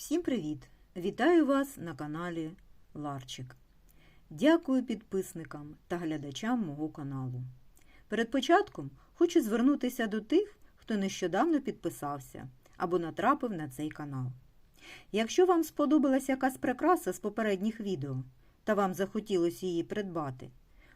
Всім привіт! Вітаю вас на каналі Ларчик. Дякую підписникам та глядачам мого каналу. Перед початком хочу звернутися до тих, хто нещодавно підписався або натрапив на цей канал. Якщо вам сподобалася якась прикраса з попередніх відео та вам захотілося її придбати,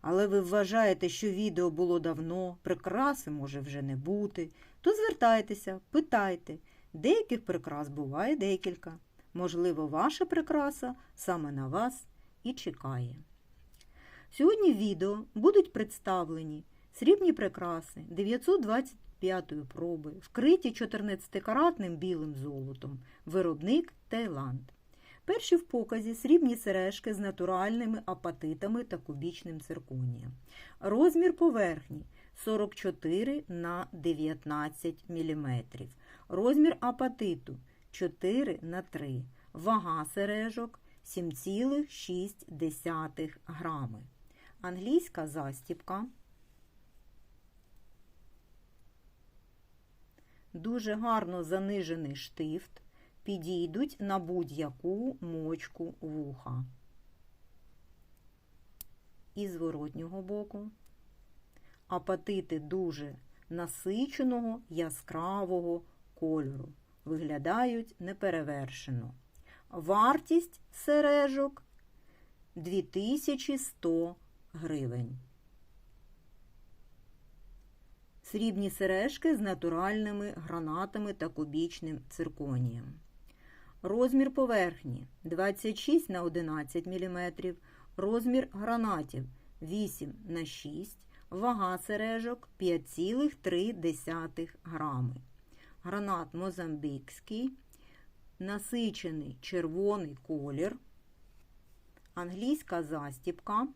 але ви вважаєте, що відео було давно, прикраси може вже не бути, то звертайтеся, питайте. Деяких прикрас буває декілька. Можливо, ваша прикраса саме на вас і чекає. Сьогодні в відео будуть представлені срібні прикраси 925 проби, вкриті 14-каратним білим золотом, виробник Таїланд. Перші в показі срібні сережки з натуральними апатитами та кубічним цирконієм. Розмір поверхні 44 на 19 мм. Розмір апатиту 4 на 3 Вага сережок 7,6 грами. Англійська застіпка. Дуже гарно занижений штифт. Підійдуть на будь-яку мочку вуха. І зворотнього боку. Апатити дуже насиченого яскравого кольору. Виглядають неперевершено. Вартість сережок 2100 гривень. Срібні сережки з натуральними гранатами та кубічним цирконієм. Розмір поверхні 26 на 11 мм. Розмір гранатів 8 на 6 Вага сережок 5,3 грами. Гранат мозамбикський, насичений червоний колір, англійська застіпка,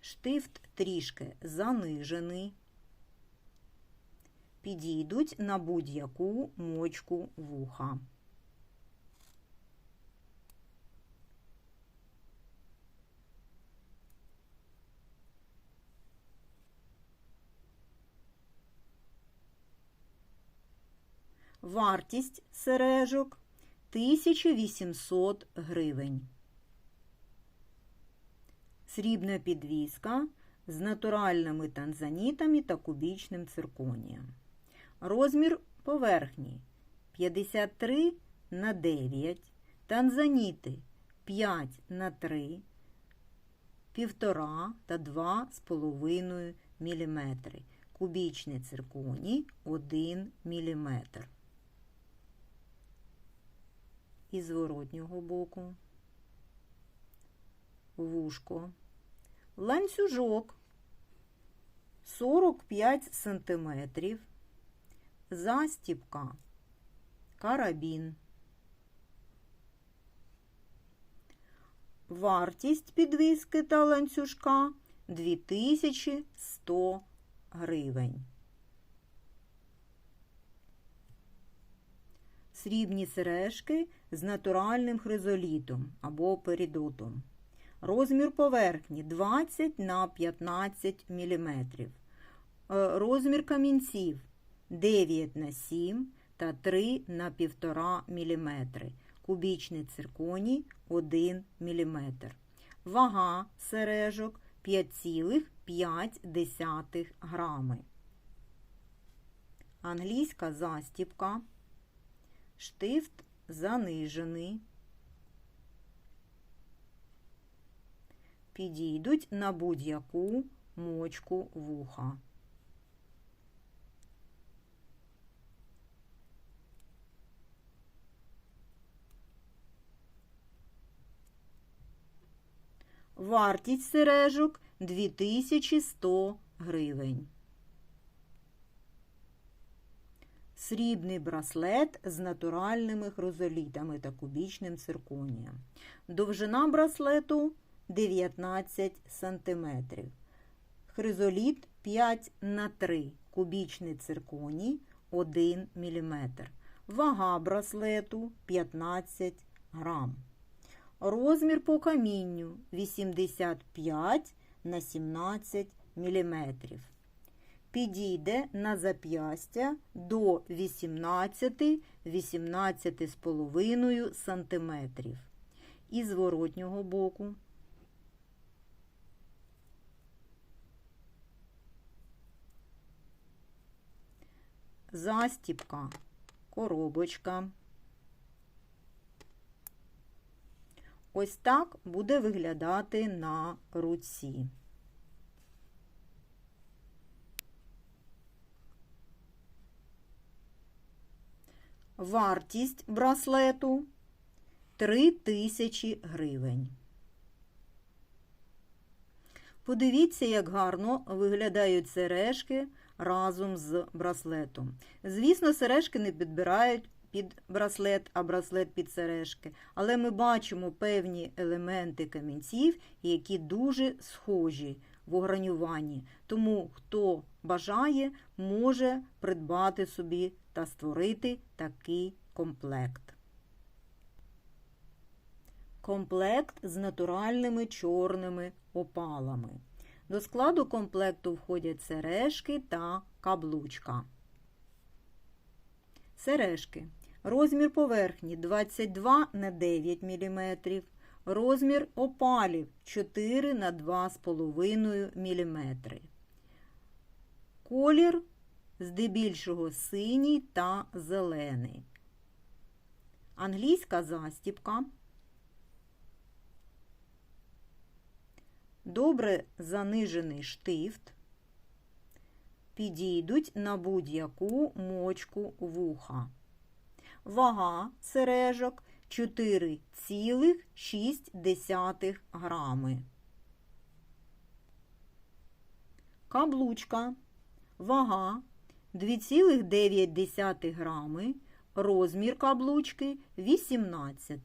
штифт трішки занижений, підійдуть на будь-яку мочку вуха. Вартість сережок 1800 гривень. Срібна підвіска з натуральними танзанітами та кубічним цирконієм. Розмір поверхні 53 на 9, танзаніти 5 на 3, 1,5 та 2,5 мм. Кубічний цирконій 1 мм. І зворотнього боку, вушко, ланцюжок. 45 см, застіпка, карабін. Вартість підвіски та ланцюжка 2100 гривень. Срібні сережки з натуральним хризолітом або перідотом. Розмір поверхні 20 на 15 мм. Розмір камінців 9 на 7 та 3 на 1,5 мм. Кубічний цирконій 1 мм. Вага сережок 5,5 грами. Англійська застіпка. Штифт занижений. Підійдуть на будь-яку мочку вуха. Вартість сережок 2100 гривень. Срібний браслет з натуральними хризолітами та кубічним цирконієм. Довжина браслету 19 см. Хризоліт 5 на 3 кубічний цирконій 1 мм. Вага браслету 15 грам. Розмір по камінню 85 на 17 мм. Підійде на зап'ястя до 18-18,5 см. І зворотнього боку застіпка, коробочка. Ось так буде виглядати на руці. Вартість браслету 3 тисячі гривень. Подивіться, як гарно виглядають сережки разом з браслетом. Звісно, сережки не підбирають під браслет, а браслет під сережки. Але ми бачимо певні елементи камінців, які дуже схожі в огранюванні. Тому, хто бажає, може придбати собі та створити такий комплект. Комплект з натуральними чорними опалами. До складу комплекту входять сережки та каблучка. Сережки. Розмір поверхні 22 на 9 мм. Розмір опалів 4 на 2,5 мм. Колір здебільшого синій та зелений. Англійська застіпка. Добре занижений штифт. Підійдуть на будь-яку мочку вуха. Вага сережок 4,6 грами. Каблучка. Вага 2,9 грами. Розмір каблучки 18.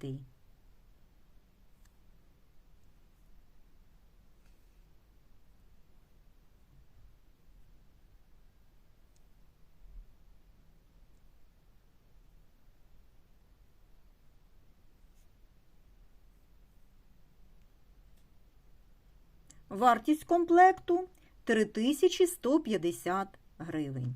Вартість комплекту 3150 гривень.